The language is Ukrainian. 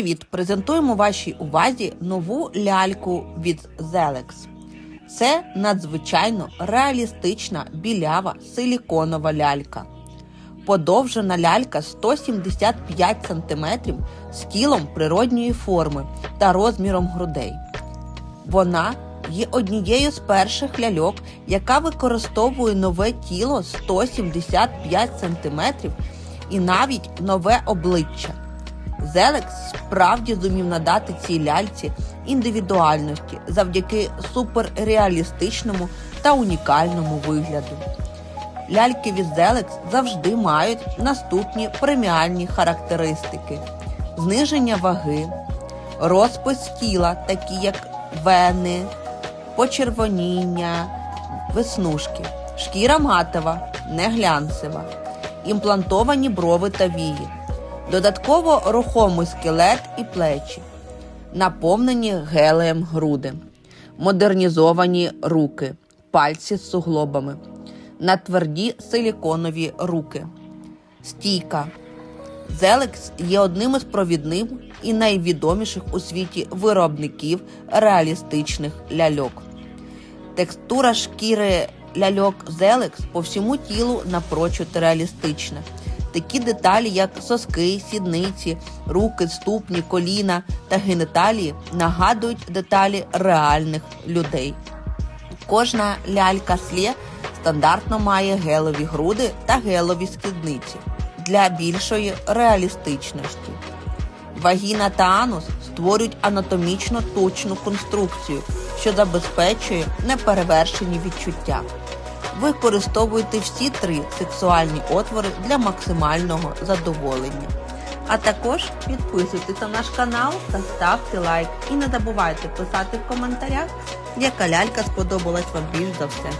Привіт! Презентуємо вашій увазі нову ляльку від Zelex. Це надзвичайно реалістична білява силіконова лялька. Подовжена лялька 175 см з тілом природньої форми та розміром грудей. Вона є однією з перших ляльок, яка використовує нове тіло 175 см і навіть нове обличчя. Зелекс справді зумів надати цій ляльці індивідуальності завдяки суперреалістичному та унікальному вигляду. Ляльки від Зелекс завжди мають наступні преміальні характеристики: зниження ваги, розпис тіла, такі як вени, почервоніння, веснушки, шкіра матова, не глянцева, імплантовані брови та вії. Додатково рухомий скелет і плечі, наповнені гелеєм груди, модернізовані руки, пальці з суглобами, на тверді силіконові руки, стійка. Зелекс є одним із провідних і найвідоміших у світі виробників реалістичних ляльок. Текстура шкіри ляльок Зелекс по всьому тілу напрочуд реалістична. Такі деталі, як соски, сідниці, руки, ступні, коліна та геніталії, нагадують деталі реальних людей. Кожна лялька слє стандартно має гелові груди та гелові скідниці для більшої реалістичності. Вагіна та анус створюють анатомічно точну конструкцію, що забезпечує неперевершені відчуття. Використовуйте всі три сексуальні отвори для максимального задоволення. А також підписуйтесь на наш канал та ставте лайк. І не забувайте писати в коментарях, яка лялька сподобалась вам більш за все.